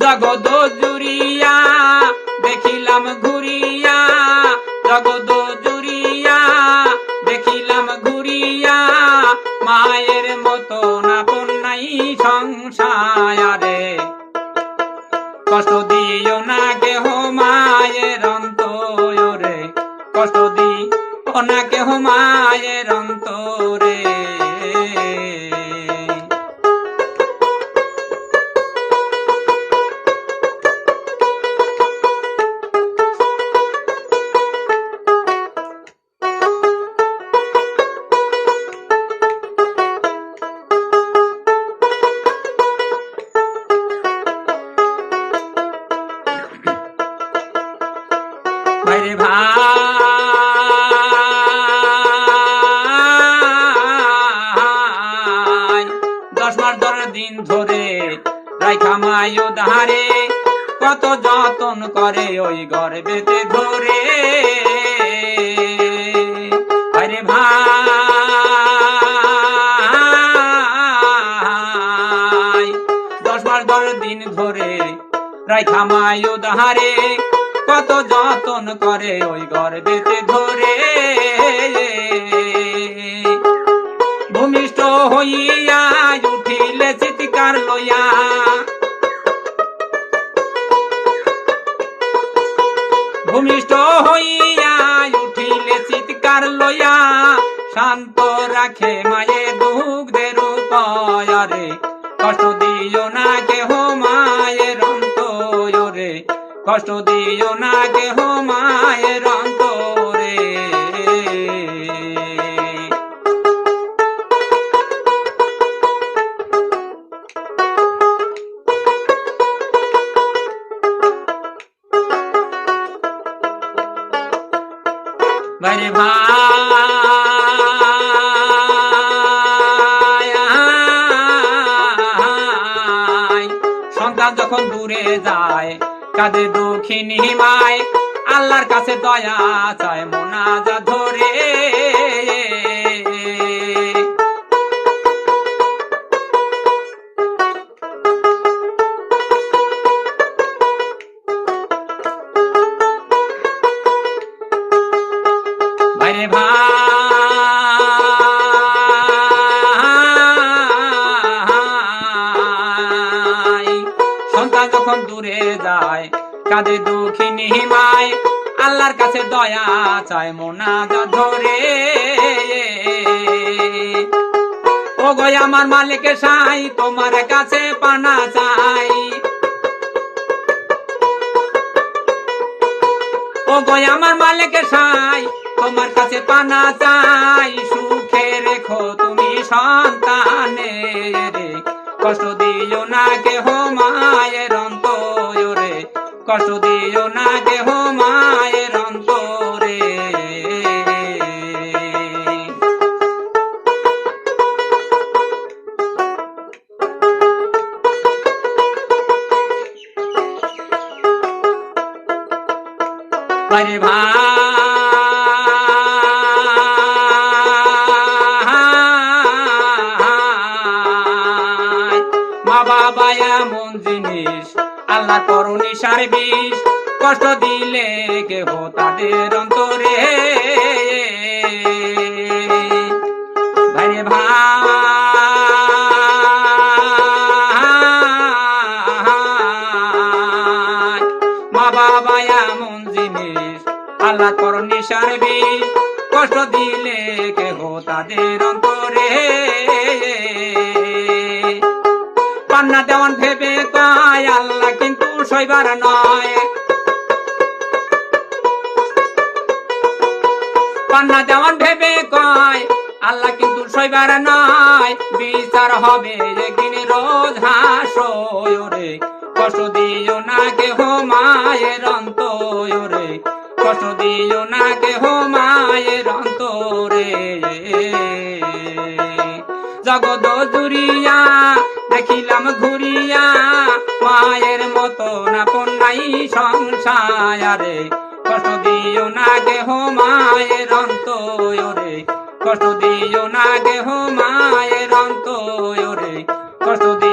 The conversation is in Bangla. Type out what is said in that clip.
জগদ জুড়িয়া, দেখিলাম ঘুরিয়া। জগদ জুড়িয়া, দেখিলাম ঘুরিয়া। মায়ের মতো না নাই সংসারে। কষ্ট দিও না কেহ মায়ের অন্তরে। কষ্ট দিও না কেহ মায়ের বাইরে ভাই। দশ মাস দশ দিন ধরে রাইখা মায়ু ধারে, কত যতন করে ওই গর্বেতে ধরে আরে ভাই। দশ মাস দিন ধরে রাইখা মায়ু ধারে কত যতন করে ওই গর্বেতে ধরে ভূমিষ্ঠ হইয়া উঠিলে চিৎকার লইয়া। ভূমিষ্ঠ হইয়া উঠিলে চিৎকার লইয়া। শান্ত রাখে মায়ে দুগ্ধের উপায়রে। কষ্ট দিও না কেহ মায়ের অন্তরে। কষ্ট দিও না কেহ মায়ের অন্তরে। ভাই সন্তান যখন দূরে যায় কাঁদে দুঃখিনী মায় আল্লাহর কাছে দয়া চায় মোনাজা ধরে কাঁদে দুঃখিনী মায় আল্লাহর কাছে দয়া চায় মোনাজা ধরে। ও গয় আমার মালিকের সাই, তোমার কাছে পানা চাই। ও গয় আমার মালিকের সাই, তোমার কাছে পানা চাই। সুখে রেখো তুমি সন্তানে রে কষ্ট কষ্ট দিও না দেহ মায়ের অন্তরে। ভাই আল্লাহ করুণী সার বিষ। কষ্ট দিলে কেহ তাদের অন্তরে। বাবা আল্লাহ কষ্ট দিলে কেহ তাদের অন্তরে। পান্না দেওয়ান ভেবে কয় আল্লাহ সইবার নয়। পান্না দেওয়ান ভেবে কয়, আল্লাহ কিন্তু সইবার নয়। বিচার হবে একদিন রোজ হাসরে কষ্ট দিও না কেহ মায়ের অন্তরে। কষ্ট দিও না কেহ মায়ের অন্তরে। জগদ জুড়িয়া দেখিলাম ঘুরিয়া, মায়ের মতো না পন্নাই সংসারে কষ্ট দিও না কেহ মায়ের অন্তরে কষ্ট দিও না কেহ মায়ের অন্তরে কষ্ট দিও